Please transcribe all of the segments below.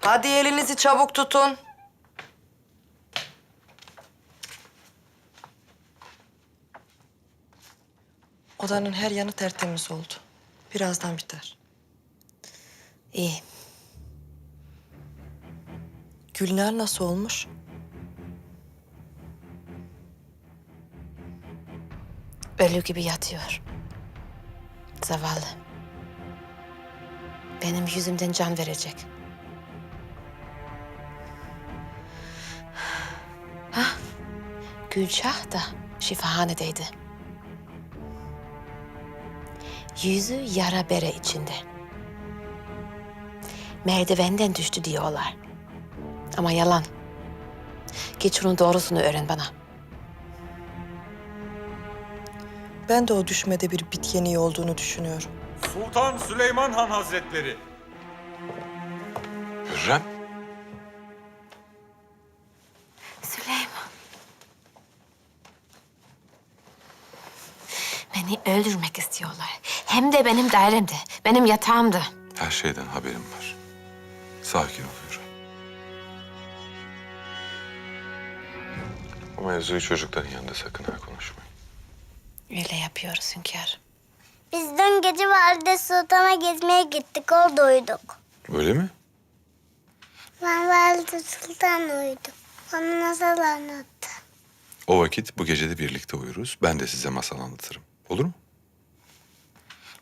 Hadi elinizi çabuk tutun. Odanın her yanı tertemiz oldu. Birazdan biter. İyi. Gülnar nasıl olmuş? Ölü gibi yatıyor. Zavallı. Benim yüzümden can verecek. Gülşah da şifahanedeydi. Yüzü yara bere içinde. Merdivenden düştü diyorlar. Ama yalan. Git şunun doğrusunu öğren bana. Ben de o düşmede bir bit yeniği olduğunu düşünüyorum. Sultan Süleyman Han Hazretleri. Hürrem. Beni öldürmek istiyorlar. Hem de benim dairemde, benim yatağımda. Her şeyden haberim var. Sakin ol Hürrem. Bu mevzuyu çocukların yanında sakın ha konuşmayın. Öyle yapıyoruz hünkârım. Biz dün gece Valide Sultan'a gezmeye gittik. Orada uyuduk. Öyle mi? Ben Valide Sultan uyudum. Bana masal anlattı. O vakit bu gece de birlikte uyuruz. Ben de size masal anlatırım. Olur mu?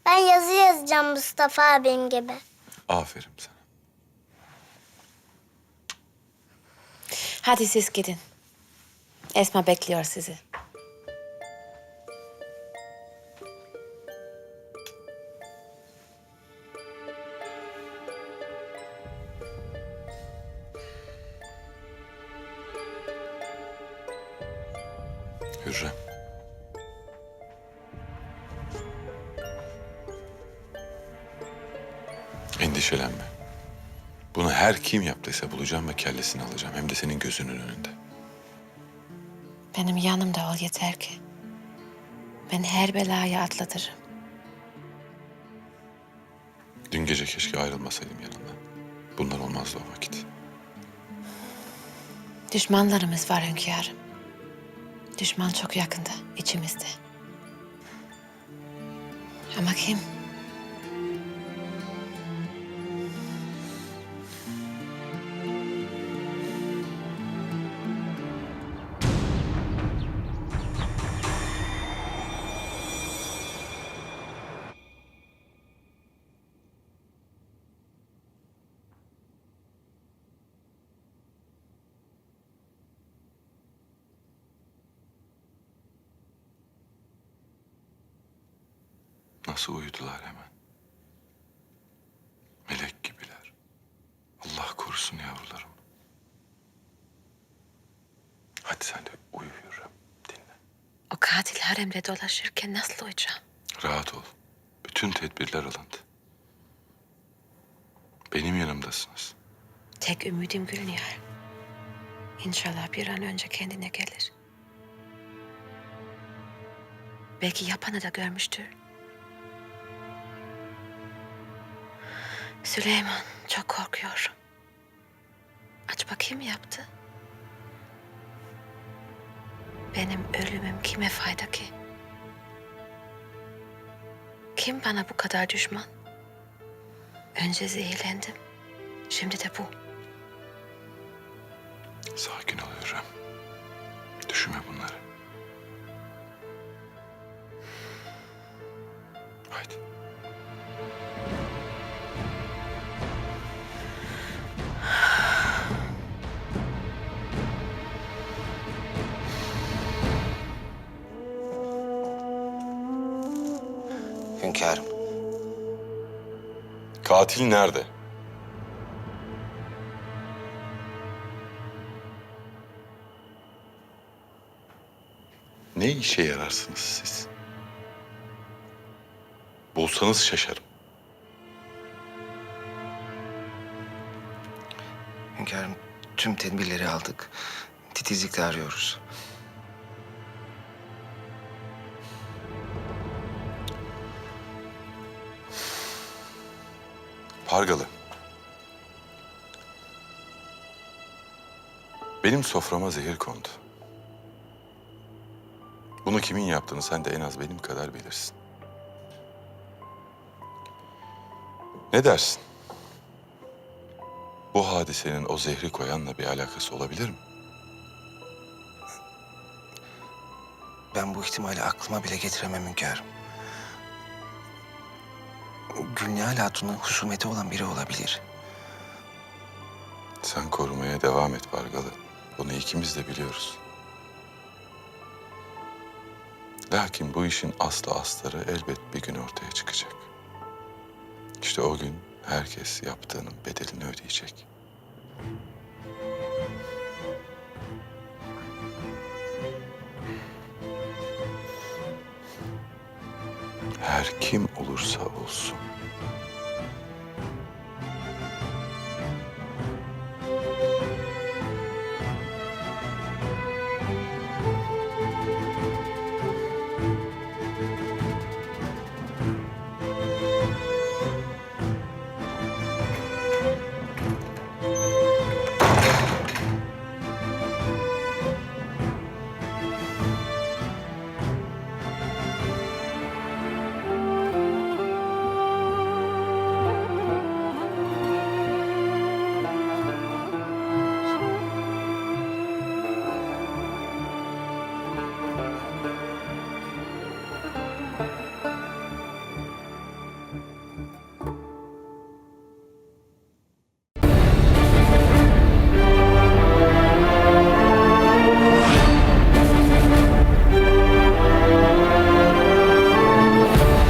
Ben yazı yazacağım Mustafa abim gibi. Aferin sana. Hadi siz gidin. Esma bekliyor sizi. Hürrem. Endişelenme. Bunu her kim yaptıysa bulacağım ve kellesini alacağım. Hem de senin gözünün önünde. Benim yanımda ol yeter ki. Ben her belayı atlatırım. Dün gece keşke ayrılmasaydım yanından. Bunlar olmazdı o vakit. Düşmanlarımız var hünkârım. Düşman çok yakında, içimizde. Ama kim? Nasıl uyudular hemen. Melek gibiler. Allah korusun yavrularım. Hadi sen de uyu Hürrem. Dinle. O katil haremde dolaşırken nasıl uyuyacağım? Rahat ol. Bütün tedbirler alındı. Benim yanımdasınız. Tek ümidim Gülnihar. İnşallah bir an önce kendine gelir. Belki yapanı da görmüştür. Süleyman, çok korkuyorum. Acaba kim yaptı? Benim ölümüm kime fayda ki? Kim bana bu kadar düşman? Önce zehirlendim. Şimdi de bu. Sakin ol Hürrem. Düşünme bunları. Hünkârım, Katil nerede? Ne işe yararsınız siz? Bulsanız şaşarım. hünkârım tüm tedbirleri aldık. Titizlikle arıyoruz. Pargalı. Benim soframa zehir kondu. Bunu kimin yaptığını sen de en az benim kadar bilirsin. Ne dersin? Bu hadisenin o zehri koyanla bir alakası olabilir mi? Ben bu ihtimali aklıma bile getiremem hünkârım. Gülnihal Hatun'un husumeti olan biri olabilir. Sen korumaya devam et Bargalı. Bunu ikimiz de biliyoruz. Lakin bu işin aslı astarı elbet bir gün ortaya çıkacak. İşte o gün herkes yaptığının bedelini ödeyecek. her kim olursa olsun.